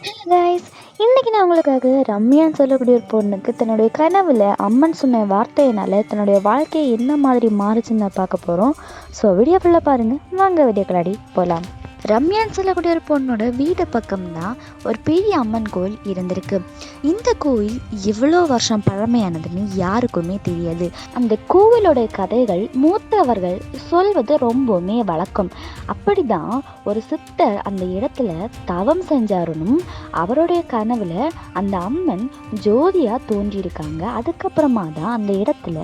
Guys இன்றைக்கி நான் உங்களுக்காக ரம்யான்னு சொல்லக்கூடிய ஒரு பொண்ணுக்கு தன்னுடைய கனவில் அம்மன் சொன்ன வார்த்தையினால் தன்னுடைய வாழ்க்கையை என்ன மாதிரி மாறுச்சுன்னு பார்க்க போகிறோம் ஸோ வீடியோ ஃபுல்லாக பாருங்கள் வாங்க வீடியோ கலாடி போகலாம் ரம்யான்னு சொல்லக்கூடிய ஒரு பொண்ணோட வீடு பக்கம்தான் ஒரு பெரிய அம்மன் கோயில் இருந்திருக்கு. இந்த கோயில் எவ்வளோ வருஷம் பழமையானதுன்னு யாருக்குமே தெரியாது. அந்த கோவிலோட கதைகள் மூத்தவர்கள் சொல்வது ரொம்பவுமே வழக்கம். அப்படிதான் ஒரு சித்தர் அந்த இடத்துல தவம் செஞ்சாருனும் அவருடைய கனவுல அந்த அம்மன் ஜோதியா தோன்றியிருக்காங்க. அதுக்கப்புறமா தான் அந்த இடத்துல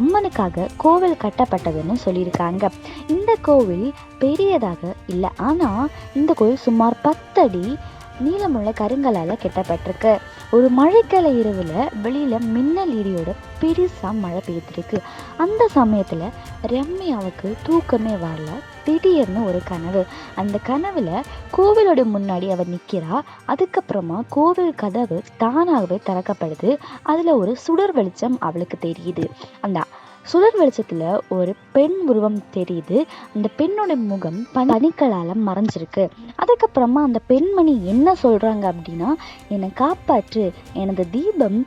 அம்மனுக்காக கோவில் கட்டப்பட்டதுன்னு சொல்லியிருக்காங்க. இந்த கோவில் பெரியதாக இல்லை. ஆனால் இந்த கோவில் சுமார் பத்தடி நீளமுள்ள கருங்கலால் கெட்டப்பட்டிருக்கு. ஒரு மழைக்கால இரவில் வெளியில் மின்னல் இடியோட பெருசாக மழை பெய்திருக்கு அந்த சமயத்தில் ரம்யாவுக்கு தூக்கமே வரல. திடீர்னு ஒரு கனவு. அந்த கனவில் கோவிலோட முன்னாடி அவள் நிற்கிறா அதுக்கப்புறமா கோவில் கதவு தானாகவே திறக்கப்படுது. அதில் ஒரு சுடர் வெளிச்சம் அவளுக்கு தெரியுது. அந்த சுடர் வெளிச்சத்தில் ஒரு பெண் உருவம் தெரியுது. அந்த பெண்ணோட முகம் பனிக்களால் மறைஞ்சிருக்கு. அதுக்கப்புறமா அந்த பெண்மணி என்ன சொல்கிறாங்க அப்படின்னா என்னை காப்பாற்று. எனது தீபம்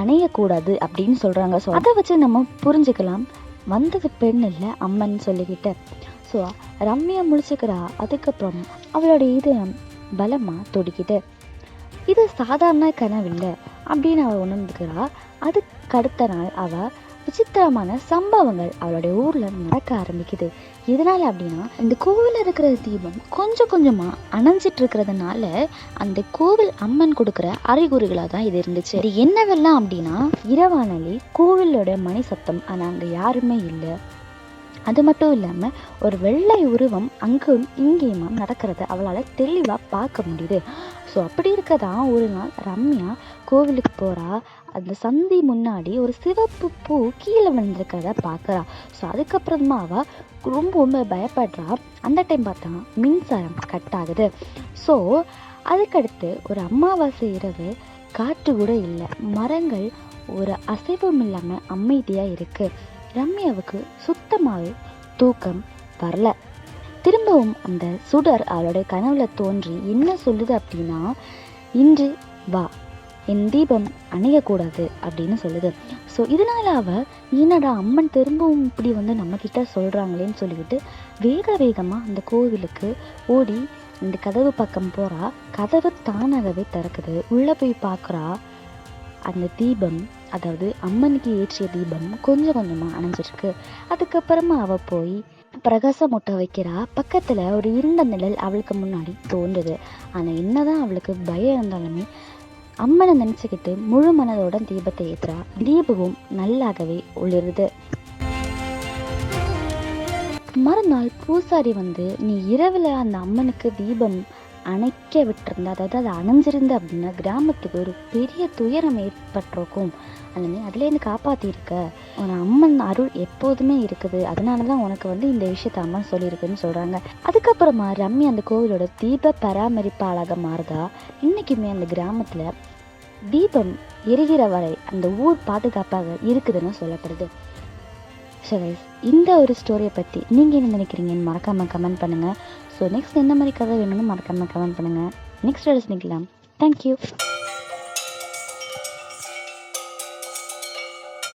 அணையக்கூடாது அப்படின்னு சொல்கிறாங்க ஸோ அதை வச்சு நம்ம புரிஞ்சுக்கலாம். வந்தது பெண் இல்லை அம்மன் சொல்லிக்கிட்டு. ஸோ ரம்யா முடிச்சுக்கிறா. அதுக்கப்புறம் அவளோட இதயம் பலமாக துடிக்குது. இது சாதாரண கனவில்லை அப்படின்னு அவள் உணர்ந்துக்கிறா. அதுக்கு அடுத்த நாள் அவள் விசித்திரமான சம்பவங்கள் அவளுடைய ஊரில் நடக்க ஆரம்பிக்குது. எதனால் அப்படின்னா இந்த கோவிலில் இருக்கிற தீபம் கொஞ்சம் கொஞ்சமாக அணைஞ்சிட்டு இருக்கிறதுனால அந்த கோவில் அம்மன் கொடுக்குற அறிகுறிகளாக தான் இது இருந்துச்சு. இது என்னவெல்லாம் அப்படின்னா இரவானலி கோவிலோட மணி சத்தம் ஆனால் அங்கே யாருமே இல்லை. அது மட்டும் இல்லாமல் ஒரு வெள்ளை உருவம் அங்கும் இங்கேயுமா நடக்கிறத அவளால் தெளிவாக பார்க்க முடியுது. ஸோ அப்படி இருக்கதான் ஒரு நாள் ரம்யா கோவிலுக்கு போகிறா அந்த சந்தி முன்னாடி ஒரு சிவப்பு பூ கீழே விழுந்திருக்கிறத பார்க்குறா. ஸோ அதுக்கப்புறமா அவள் ரொம்ப பயப்படுறா. அந்த டைம் பார்த்தா மின்சாரம் கட் ஆகுது. ஸோ அதுக்கடுத்து ஒரு அமாவாசை இரவு காற்று கூட இல்லை. மரங்கள் ஒரு அசைவும் இல்லாமல் அமைதியாக இருக்குது ரம்யாவுக்கு சுத்தமாகவே தூக்கம் வரல. திரும்பவும் அந்த சுடர் அவளுடைய கனவுல தோன்றி என்ன சொல்லுது அப்படின்னா இன்று வா என் தீபம் அணையக்கூடாது அப்படின்னு சொல்லுது. ஸோ இதனால் அவள் என்னடா அம்மன் திரும்பவும் இப்படி வந்து நம்மக்கிட்ட சொல்கிறாங்களேன்னு சொல்லிக்கிட்டு வேக வேகமாக அந்த கோவிலுக்கு ஓடி இந்த கதவு பக்கம் போகிறா கதவு தானாகவே திறக்குது. உள்ளே போய் பார்க்குறா அந்த தீபம் அதாவது அம்மனுக்கு ஏற்றிய தீபம் கொஞ்சம் கொஞ்சமாக அணைஞ்சிருக்கு. அதுக்கப்புறமா அவள் போய் பிரகாசம் முட்டை வைக்கிறா. பக்கத்தில் ஒரு இருண்ட நிழல் அவளுக்கு முன்னாடி தோன்றுது. ஆனால் என்னதான் அவளுக்கு பயம் இருந்தாலுமே அம்மனை நினச்சிக்கிட்டு முழு மனதோட தீபத்தை ஏற்றுறா தீபமும் நல்லாகவே ஒளிருது. மறுநாள் பூசாரி வந்து நீ இரவில் அந்த அம்மனுக்கு தீபம் அணைக்க விட்டுருந்த அதாவது அது அணைஞ்சிருந்து அப்படின்னா கிராமத்துக்கு ஒரு பெரிய துயரம் ஏற்பட்டிருக்கும். அந்த அதுலேருந்து காப்பாற்றிருக்க உன அம்மன் அருள் எப்போதுமே இருக்குது. அதனால தான் உனக்கு வந்து இந்த விஷயத்த அம்மன் சொல்லியிருக்குன்னு சொல்கிறாங்க அதுக்கப்புறமா ரம்மி அந்த கோவிலோட தீப பராமரிப்பாளாக மாறுதா? இன்றைக்குமே அந்த கிராமத்தில் தீபம் எரிகிற வரை அந்த ஊர் பாதுகாப்பாக இருக்குதுன்னு சொல்லப்படுது. ஸோ இந்த ஒரு ஸ்டோரியை பற்றி நீங்கள் என்ன நினைக்கிறீங்கன்னு மறக்காமல் கமெண்ட் பண்ணுங்கள் ஸோ நெக்ஸ்ட் என்ன மாதிரி கதை வேணும்னு மறக்காமல் கமெண்ட் பண்ணுங்கள் நெக்ஸ்ட் நிற்கலாம் தேங்க்யூ